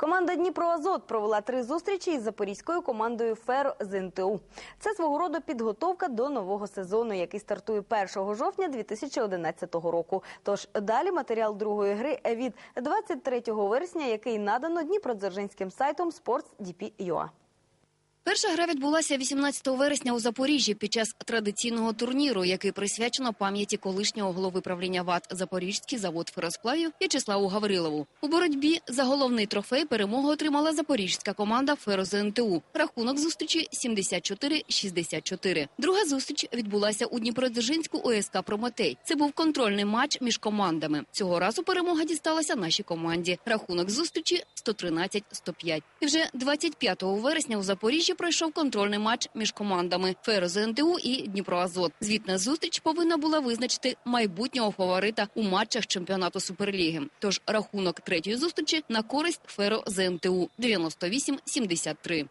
Команда Дніпро Азот провела три зустрічі із запорізькою командою ФЕР з НТУ. Це свого роду підготовка до нового сезону, який стартує 1 жовтня 2011 року. Тож далі матеріал другої гри від 23 вересня, який надано дніпродзержинським сайтом Sports.dp.ua. Перша гра відбулася 18 вересня у Запоріжжі під час традиційного турніру, який присвячено пам'яті колишнього голови правління ВАТ Запорізький завод феросплавів В'ячеславу Гаврилову. У боротьбі за головний трофей перемогу отримала запорізька команда НТУ. Рахунок зустрічі 74-64. Друга зустріч відбулася у Дніпродзержинську ОСК Прометей. Це був контрольний матч між командами. Цього разу перемога дісталася нашій команді. Рахунок зустрічі 113-105. І вже 25 вересня у Запоріжжі пройшов контрольний матч між командами Ферос НТУ і Дніпроазот. Звітна зустріч повинна була визначити майбутнього фаворита у матчах чемпіонату Суперліги. Тож рахунок третьої зустрічі на користь Феро ЗНТУ 98-73.